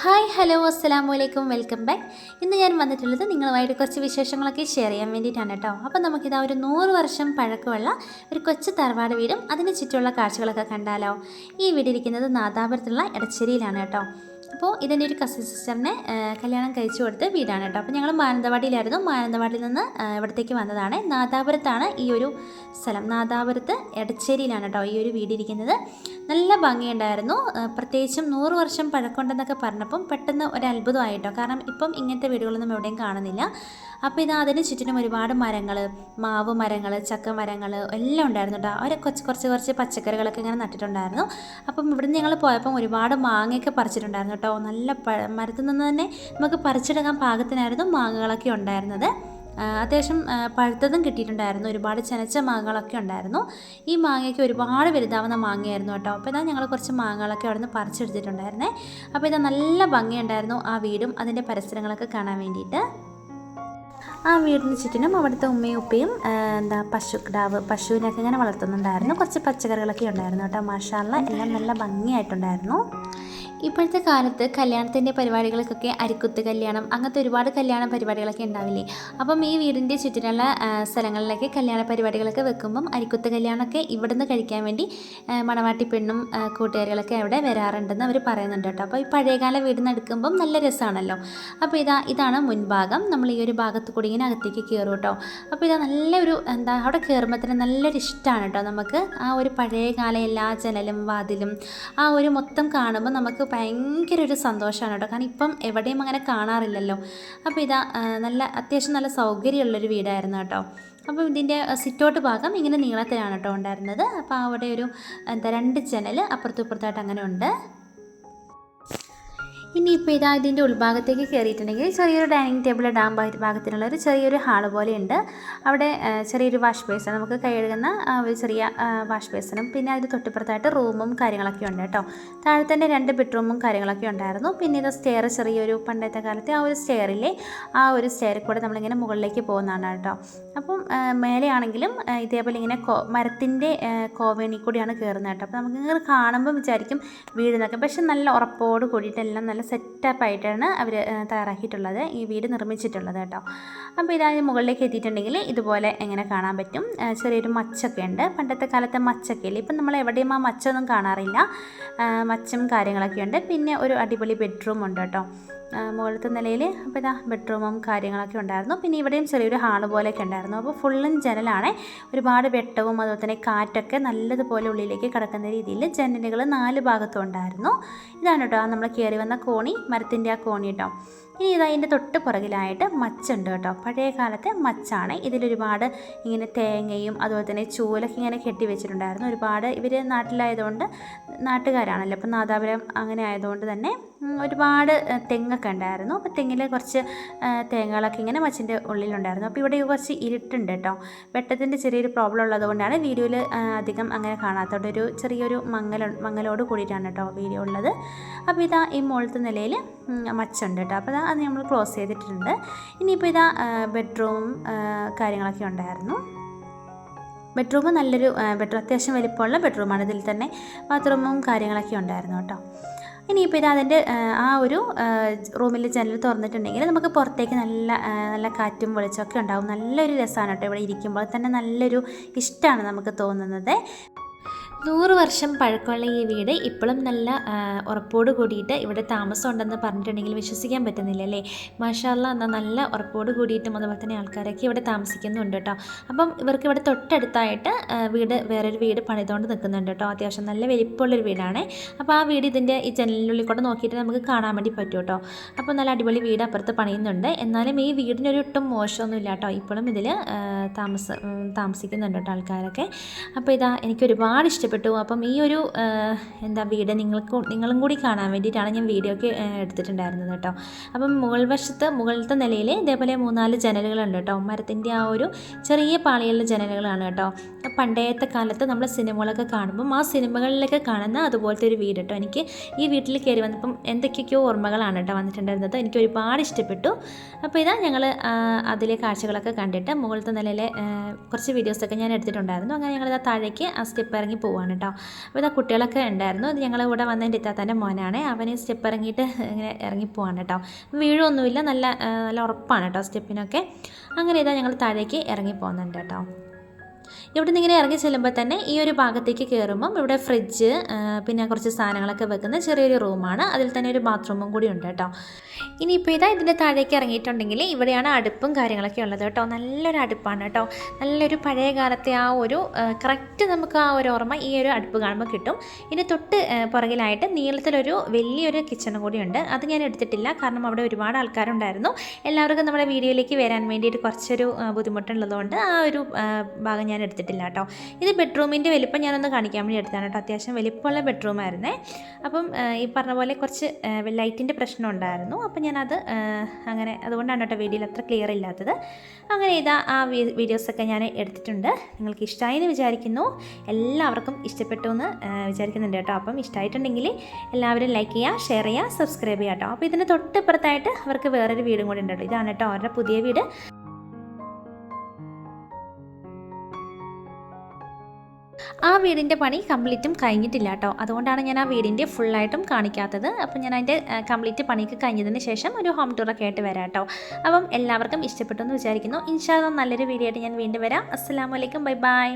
Hi hello അസ്സാം വലൈക്കും welcome back ഇന്ന് ഞാൻ വന്നിട്ടുള്ളത് നിങ്ങളുമായിട്ട് കുറച്ച് വിശേഷങ്ങളൊക്കെ ഷെയർ ചെയ്യാൻ വേണ്ടിയിട്ടാണ് കേട്ടോ അപ്പോൾ നമുക്കിതാ ഒരു നൂറ് വർഷം പഴക്കമുള്ള ഒരു കൊച്ചു തറവാട് വീടും അതിന് ചുറ്റുമുള്ള കാഴ്ചകളൊക്കെ കണ്ടാലോ. ഈ വീടിരിക്കുന്നത് നാദാപുരത്തുള്ള എടച്ചേരിയിലാണ് കേട്ടോ അപ്പോൾ ഇതിന്റെ ഒരു കസിൻ സിസ്റ്ററിനെ കല്യാണം കഴിച്ചു കൊടുത്ത വീടാണ് കേട്ടോ അപ്പോൾ ഞങ്ങൾ മാനന്തവാടിയിലായിരുന്നു. മാനന്തവാടിയിൽ നിന്ന് ഇവിടത്തേക്ക് വന്നതാണ്. നാദാപുരത്താണ് ഈ ഒരു സ്ഥലം. നാദാപുരത്ത് എടച്ചേരിയിലാണ് കേട്ടോ ഈ ഒരു വീടിരിക്കുന്നത് നല്ല ഭംഗിയുണ്ടായിരുന്നു. പ്രത്യേകിച്ചും നൂറ് വർഷം പഴക്കമുണ്ടെന്നൊക്കെ പറഞ്ഞപ്പം പെട്ടെന്ന് ഒരു അത്ഭുതമായിട്ടോ കാരണം ഇപ്പം ഇങ്ങനത്തെ വീടുകളൊന്നും എവിടെയും കാണുന്നില്ല. അപ്പോൾ ഇത് അതിന് ചുറ്റിനും ഒരുപാട് മരങ്ങൾ മാവ് മരങ്ങൾ ചക്ക മരങ്ങൾ എല്ലാം ഉണ്ടായിരുന്നു കേട്ടോ. അവർ കുറച്ച് കുറച്ച് കുറച്ച് പച്ചക്കറികളൊക്കെ ഇങ്ങനെ നട്ടിട്ടുണ്ടായിരുന്നു. അപ്പം ഇവിടുന്ന് ഞങ്ങൾ പോയപ്പം ഒരുപാട് മാങ്ങയൊക്കെ പറിച്ചിട്ടുണ്ടായിരുന്നു കേട്ടോ. നല്ല മരത്തിൽ നിന്ന് തന്നെ നമുക്ക് പറിച്ചെടുക്കാൻ പാകത്തിനായിരുന്നു മാങ്ങകളൊക്കെ ഉണ്ടായിരുന്നത്. അത്യാവശ്യം പഴുത്തതും കിട്ടിയിട്ടുണ്ടായിരുന്നു. ഒരുപാട് ചെനച്ച മാങ്ങകളൊക്കെ ഉണ്ടായിരുന്നു. ഈ മാങ്ങയ്ക്ക് ഒരുപാട് വലുതാവുന്ന മാങ്ങയായിരുന്നു കേട്ടോ. അപ്പോൾ ഇതാ ഞങ്ങൾ കുറച്ച് മാങ്ങകളൊക്കെ അവിടെ നിന്ന് പറിച്ചെടുത്തിട്ടുണ്ടായിരുന്നേ. അപ്പോൾ ഇതാ നല്ല ഭംഗിയുണ്ടായിരുന്നു ആ വീടും അതിന്റെ പരിസരങ്ങളൊക്കെ കാണാൻ വേണ്ടിയിട്ട്. ആ വീടിന് ചുറ്റിനും അവിടുത്തെ ഉമ്മയും ഉപ്പയും എന്താ എന്താ പശുക്കിടാവ് പശുവിനൊക്കെ ഇങ്ങനെ വളർത്തുന്നുണ്ടായിരുന്നു. കുറച്ച് പച്ചക്കറികളൊക്കെ ഉണ്ടായിരുന്നു കേട്ടോ. മാഷാല്ല എല്ലാം നല്ല ഭംഗിയായിട്ടുണ്ടായിരുന്നു. ഇപ്പോഴത്തെ കാലത്ത് കല്യാണത്തിന്റെ പരിപാടികൾക്കൊക്കെ അരിക്കുത്ത് കല്യാണം അങ്ങനത്തെ ഒരുപാട് കല്യാണ പരിപാടികളൊക്കെ ഉണ്ടാവില്ലേ? അപ്പം ഈ വീടിന്റെ ചുറ്റിനുള്ള സ്ഥലങ്ങളിലൊക്കെ കല്യാണ പരിപാടികളൊക്കെ വെക്കുമ്പം അരിക്കുത്ത് കല്യാണമൊക്കെ ഇവിടുന്ന് കഴിക്കാൻ വേണ്ടി മണവാട്ടി പെണ്ണും കൂട്ടുകാരികളൊക്കെ അവിടെ വരാറുണ്ടെന്ന് അവർ പറയുന്നുണ്ട് കേട്ടോ. അപ്പോൾ ഈ പഴയകാല വീട് എടുക്കുമ്പം നല്ല രസമാണല്ലോ അപ്പോൾ ഇതാ ഇതാണ് മുൻഭാഗം. നമ്മൾ ഈ ഒരു ഭാഗത്ത് കൂടി ഇങ്ങനെ അകത്തേക്ക് കയറും കേട്ടോ. അപ്പോൾ ഇതാ നല്ലൊരു എന്താ അവിടെ കയറുമ്പോൾ തന്നെ നല്ലൊരു ഇഷ്ടമാണ് കേട്ടോ നമുക്ക് ആ ഒരു പഴയകാല എല്ലാ ജനലും വാതിലും ആ ഒരു മൊത്തം കാണുമ്പോൾ നമുക്ക് ഭയങ്കര ഒരു സന്തോഷമാണ് കേട്ടോ. കാരണം ഇപ്പം എവിടെയും അങ്ങനെ കാണാറില്ലല്ലോ. അപ്പോൾ ഇതാ നല്ല അത്യാവശ്യം നല്ല സൗകര്യമുള്ളൊരു വീടായിരുന്നു കേട്ടോ. അപ്പോൾ ഇതിന്റെ സിറ്റൗട്ട് ഭാഗം ഇങ്ങനെ നീളത്തിലാണ് കേട്ടോ ഉണ്ടായിരുന്നത്. അപ്പോൾ അവിടെ ഒരു എന്താ രണ്ട് ജനൽ അപ്പുറത്തും ഇപ്പുറത്തായിട്ട് അങ്ങനെ ഉണ്ട്. ഇനിയിപ്പോൾ ഇതാ ഇതിന്റെ ഉൾഭാഗത്തേക്ക് കയറിയിട്ടുണ്ടെങ്കിൽ ചെറിയൊരു ഡൈനിങ് ടേബിൾ ഇടാൻ ഭാഗത്തിനുള്ള ഒരു ചെറിയൊരു ഹാൾ പോലെയുണ്ട്. അവിടെ ചെറിയൊരു വാഷ് ബേസൺ നമുക്ക് കഴുകുന്ന ഒരു ചെറിയ വാഷ് ബേസണും പിന്നെ അതിന് തൊട്ടിപ്പുറത്തായിട്ട് റൂമും കാര്യങ്ങളൊക്കെ ഉണ്ട് കേട്ടോ. താഴെ തന്നെ രണ്ട് ബെഡ്റൂമും കാര്യങ്ങളൊക്കെ ഉണ്ടായിരുന്നു. പിന്നെ ഇത് സ്റ്റെയർ ചെറിയൊരു പണ്ടത്തെ കാലത്തെ ആ ഒരു സ്റ്റെയറിലെ ആ ഒരു സ്റ്റെയറിൽ കൂടെ നമ്മളിങ്ങനെ മുകളിലേക്ക് പോകുന്നതാണ് കേട്ടോ. അപ്പം മേലെയാണെങ്കിലും ഇതേപോലെ ഇങ്ങനെ കോ മരത്തിന്റെ കോവേണി കൂടിയാണ് കയറുന്നത് കേട്ടോ. അപ്പോൾ നമുക്കിങ്ങനെ കാണുമ്പോൾ വിചാരിക്കും വീടെന്നൊക്കെ പക്ഷെ നല്ല ഉറപ്പോട് കൂടിയിട്ടെല്ലാം നല്ല സെറ്റപ്പ് ആയിട്ടാണ് അവർ തയ്യാറാക്കിയിട്ടുള്ളത് ഈ വീട് നിർമ്മിച്ചിട്ടുള്ളത് കേട്ടോ. അപ്പോൾ ഇതാ മുകളിലേക്ക് എത്തിയിട്ടുണ്ടെങ്കിൽ ഇതുപോലെ എങ്ങനെ കാണാൻ പറ്റും. ചെറിയൊരു മച്ചൊക്കെ ഉണ്ട്. പണ്ടത്തെ കാലത്തെ മച്ചൊക്കെ ഇല്ലേ? ഇപ്പം നമ്മൾ എവിടെയും ആ മച്ചൊന്നും കാണാറില്ല. മച്ചും കാര്യങ്ങളൊക്കെ ഉണ്ട്. പിന്നെ ഒരു അടിപൊളി ബെഡ്റൂം ഉണ്ട് കേട്ടോ. മുകളിലത്തെ നിലയിൽ അപ്പോൾ ഇതാ ബെഡ്റൂമും കാര്യങ്ങളൊക്കെ ഉണ്ടായിരുന്നു. പിന്നെ ഇവിടെയും ചെറിയൊരു ഹാൾ പോലെയൊക്കെ ഉണ്ടായിരുന്നു. അപ്പോൾ ഫുള്ളും ജനലാണ്. ഒരുപാട് വെട്ടവും അതുപോലെ തന്നെ കാറ്റൊക്കെ നല്ലതുപോലെ ഉള്ളിലേക്ക് കിടക്കുന്ന രീതിയിൽ ജനലുകൾ നാല് ഭാഗത്തും ഉണ്ടായിരുന്നു. ഇതാണ് കേട്ടോ നമ്മൾ കയറി വന്ന കോണി മരത്തിന്റെ ആ കോണി കേട്ടോ. ഇനി ഇത് അതിന്റെ തൊട്ട് പുറകിലായിട്ട് മച്ചുണ്ട് കേട്ടോ. പഴയ കാലത്തെ മച്ചാണ്. ഇതിലൊരുപാട് ഇങ്ങനെ തേങ്ങയും അതുപോലെ തന്നെ ചൂലൊക്കെ ഇങ്ങനെ കെട്ടി വെച്ചിട്ടുണ്ടായിരുന്നു. ഒരുപാട് ഇവർ നാട്ടിലായതുകൊണ്ട് നാട്ടുകാരാണല്ലോ. അപ്പം നാദാപുരം അങ്ങനെ ആയതുകൊണ്ട് തന്നെ ഒരുപാട് തെങ്ങൊക്കെ ഉണ്ടായിരുന്നു. അപ്പോൾ തെങ്ങിൽ കുറച്ച് തേങ്ങകളൊക്കെ ഇങ്ങനെ മച്ചിന്റെ ഉള്ളിലുണ്ടായിരുന്നു. അപ്പോൾ ഇവിടെ കുറച്ച് ഇരുട്ടുണ്ട് കേട്ടോ. വെട്ടത്തിന്റെ ചെറിയൊരു പ്രോബ്ലം ഉള്ളതുകൊണ്ടാണ് വീഡിയോയിൽ അധികം അങ്ങനെ കാണാത്തതുകൊണ്ട് ഒരു ചെറിയൊരു മങ്ങൽ മങ്ങലോട് കൂടിയിട്ടാണ് കേട്ടോ വീഡിയോ ഉള്ളത്. അപ്പോൾ ഇതാ ഈ മുകളിലത്തെ നിലയിൽ മച്ചുണ്ട് കേട്ടോ. അപ്പോൾ അത് നമ്മൾ ക്ലോസ് ചെയ്തിട്ടുണ്ട്. ഇനിയിപ്പോൾ ഇതാ ബെഡ്റൂം കാര്യങ്ങളൊക്കെ ഉണ്ടായിരുന്നു. ബെഡ്റൂം നല്ലൊരു ബെഡ്റൂം അത്യാവശ്യം വലിപ്പമുള്ള ബെഡ്റൂമാണ് ഇതിൽ തന്നെ ബാത്റൂമും കാര്യങ്ങളൊക്കെ ഉണ്ടായിരുന്നു കേട്ടോ. ഇനിയിപ്പോൾ ഇത് അതിന്റെ ആ ഒരു റൂമിൽ ജനൽ തുറന്നിട്ടുണ്ടെങ്കിൽ നമുക്ക് പുറത്തേക്ക് നല്ല നല്ല കാറ്റും വെളിച്ചമൊക്കെ ഉണ്ടാവും. നല്ലൊരു രസമാണ് കേട്ടോ ഇവിടെ ഇരിക്കുമ്പോൾ. തന്നെ നല്ലൊരു ഇഷ്ടമാണ് നമുക്ക് തോന്നുന്നത്. നൂറ് വർഷം പഴക്കമുള്ള ഈ വീട് ഇപ്പോഴും നല്ല ഉറപ്പോട് കൂടിയിട്ട് ഇവിടെ താമസം ഉണ്ടെന്ന് പറഞ്ഞിട്ടുണ്ടെങ്കിൽ വിശ്വസിക്കാൻ പറ്റുന്നില്ല അല്ലേ? മാഷാല്ല എന്നാൽ നല്ല ഉറപ്പോട് കൂടിയിട്ടും അതുപോലെ തന്നെ ആൾക്കാരൊക്കെ ഇവിടെ താമസിക്കുന്നുണ്ട് കേട്ടോ. അപ്പം ഇവർക്ക് ഇവിടെ തൊട്ടടുത്തായിട്ട് വീട് വേറൊരു വീട് പണിതുകൊണ്ട് നിൽക്കുന്നുണ്ട് കേട്ടോ. അത്യാവശ്യം നല്ല വലിപ്പമുള്ളൊരു വീടാണ്. അപ്പോൾ ആ വീട് ഇതിന്റെ ഈ ജനലിനുള്ളിൽ കൂടെ നോക്കിയിട്ട് നമുക്ക് കാണാൻ വേണ്ടി പറ്റും കേട്ടോ. അപ്പോൾ നല്ല അടിപൊളി വീട് അപ്പുറത്ത് പണിയുന്നുണ്ട്. എന്നാലും ഈ വീടിനൊരു ഒട്ടും മോശമൊന്നുമില്ല കേട്ടോ. ഇപ്പോഴും ഇതിൽ താമസ താമസിക്കുന്നുണ്ട് കേട്ടോ ആൾക്കാരൊക്കെ. അപ്പോൾ ഇതാ എനിക്ക് ഒരുപാട് ഇഷ്ടപ്പെട്ടു അപ്പം ഈ ഒരു എന്താ വീട് നിങ്ങൾക്ക് നിങ്ങളും കൂടി കാണാൻ വേണ്ടിയിട്ടാണ് ഞാൻ വീഡിയോ ഒക്കെ എടുത്തിട്ടുണ്ടായിരുന്നത് കേട്ടോ. അപ്പം മുകൾ വശത്ത് മുകളിലത്തെ നിലയിൽ ഇതേപോലെ മൂന്നാൽ ജനലുകളുണ്ട് കേട്ടോ. മരത്തിന്റെ ആ ഒരു ചെറിയ പാളിയുള്ള ജനലുകളാണ് കേട്ടോ. പണ്ടേത്തെ കാലത്ത് നമ്മൾ സിനിമകളൊക്കെ കാണുമ്പം ആ സിനിമകളിലൊക്കെ കാണുന്ന അതുപോലത്തെ ഒരു വീട് കേട്ടോ. എനിക്ക് ഈ വീട്ടിൽ കയറി വന്നപ്പം എന്തൊക്കെയൊക്കെയോ ഓർമ്മകളാണ് കേട്ടോ വന്നിട്ടുണ്ടായിരുന്നത്. എനിക്ക് ഒരുപാട് ഇഷ്ടപ്പെട്ടു. അപ്പോൾ ഇതാ ഞങ്ങൾ അതിലെ കാഴ്ചകളൊക്കെ കണ്ടിട്ട് മുകളിലത്തെ നിലയിലെ കുറച്ച് വീഡിയോസൊക്കെ ഞാൻ എടുത്തിട്ടുണ്ടായിരുന്നു. അങ്ങനെ ഞങ്ങളിതാ താഴേക്ക് ആ സ്റ്റെപ്പ് ഇറങ്ങി പോവുക പോവാണ് കേട്ടോ അപ്പോൾ ഇതാ കുട്ടികളൊക്കെ ഉണ്ടായിരുന്നു. അത് ഞങ്ങൾ ഇവിടെ വന്നതിന്റെ ഇത്താത്തന്റെ മോനാണ്. അവന് സ്റ്റെപ്പ് ഇറങ്ങിയിട്ട് ഇങ്ങനെ ഇറങ്ങിപ്പോവാണ് കേട്ടോ വീഴൊന്നുമില്ല. നല്ല നല്ല ഉറപ്പാണ് കേട്ടോ സ്റ്റെപ്പിനൊക്കെ. അങ്ങനെ ഇതാ ഞങ്ങൾ താഴേക്ക് ഇറങ്ങി പോകുന്നുണ്ട് കേട്ടോ ഇവിടെ നിന്ന് ഇങ്ങനെ ഇറങ്ങി ചെല്ലുമ്പോൾ തന്നെ ഈ ഒരു ഭാഗത്തേക്ക് കയറുമ്പം ഇവിടെ ഫ്രിഡ്ജ് പിന്നെ കുറച്ച് സാധനങ്ങളൊക്കെ വെക്കുന്ന ചെറിയൊരു റൂമാണ് അതിൽ തന്നെ ഒരു ബാത്റൂമും കൂടി ഉണ്ട് കേട്ടോ. ഇനിയിപ്പോൾ ഇതാ ഇതിന്റെ താഴേക്ക് ഇറങ്ങിയിട്ടുണ്ടെങ്കിൽ ഇവിടെയാണ് അടുപ്പും കാര്യങ്ങളൊക്കെ ഉള്ളത് കേട്ടോ. നല്ലൊരു അടുപ്പാണ് കേട്ടോ. നല്ലൊരു പഴയ കാലത്തെ ആ ഒരു കറക്റ്റ് നമുക്ക് ആ ഒരു ഓർമ്മ ഈ ഒരു അടുപ്പ് കാണുമ്പോൾ കിട്ടും. ഇനി തൊട്ട് പുറകിലായിട്ട് നീളത്തിലൊരു വലിയൊരു കിച്ചണും കൂടിയുണ്ട് അത് ഞാൻ എടുത്തിട്ടില്ല. കാരണം അവിടെ ഒരുപാട് ആൾക്കാരുണ്ടായിരുന്നു. എല്ലാവർക്കും നമ്മുടെ വീഡിയോയിലേക്ക് വരാൻ വേണ്ടിയിട്ട് കുറച്ചൊരു ബുദ്ധിമുട്ടുള്ളതുകൊണ്ട് ആ ഒരു ഭാഗം ഞാൻ എടുത്തിട്ടില്ല കേട്ടോ. ഇത് ബെഡ്റൂമിന്റെ വലിപ്പം ഞാനൊന്ന് കാണിക്കാൻ വേണ്ടി എടുത്താണ് കേട്ടോ. അത്യാവശ്യം വലിപ്പമുള്ള ബെഡ്റൂമായിരുന്നേ അപ്പം ഈ പറഞ്ഞ പോലെ കുറച്ച് ലൈറ്റിന്റെ പ്രശ്നം ഉണ്ടായിരുന്നു. അപ്പം ഞാനത് അങ്ങനെ അതുകൊണ്ടാണ് കേട്ടോ വീഡിയോയിൽ അത്ര ക്ലിയർ ഇല്ലാത്തത്. അങ്ങനെ ഇതാ ആ വീഡിയോസൊക്കെ ഞാൻ എടുത്തിട്ടുണ്ട്. നിങ്ങൾക്ക് ഇഷ്ടമായി എന്ന് വിചാരിക്കുന്നു. എല്ലാവർക്കും ഇഷ്ടപ്പെട്ടു എന്ന് വിചാരിക്കുന്നുണ്ട് കേട്ടോ. അപ്പം ഇഷ്ടമായിട്ടുണ്ടെങ്കിൽ എല്ലാവരും ലൈക്ക് ചെയ്യുക ഷെയർ ചെയ്യുക സബ്സ്ക്രൈബ് ചെയ്യുക കേട്ടോ. അപ്പോൾ ഇതിന് തൊട്ടിപ്പുറത്തായിട്ട് അവർക്ക് വേറൊരു വീടും കൂടി ഉണ്ട് കേട്ടോ. ഇതാണ് കേട്ടോ അവരുടെ പുതിയ വീട്. ആ വീടിന്റെ പണി കംപ്ലീറ്റും കഴിഞ്ഞിട്ടില്ല കേട്ടോ അതുകൊണ്ടാണ് ഞാൻ ആ വീടിന്റെ ഫുള്ളായിട്ടും കാണിക്കാത്തത്. അപ്പം ഞാൻ അതിന്റെ കംപ്ലീറ്റ് പണിക്ക് കഴിഞ്ഞതിന് ശേഷം ഒരു ഹോം ടൂറൊക്കെ ആയിട്ട് വരാം കേട്ടോ അപ്പം എല്ലാവർക്കും ഇഷ്ടപ്പെട്ടു എന്ന് വിചാരിക്കുന്നു. ഇൻഷാല്ല നല്ലൊരു വീഡിയോ ആയിട്ട് ഞാൻ വീണ്ടും വരാം. അസ്സാം വലൈക്കും ബൈ ബൈ.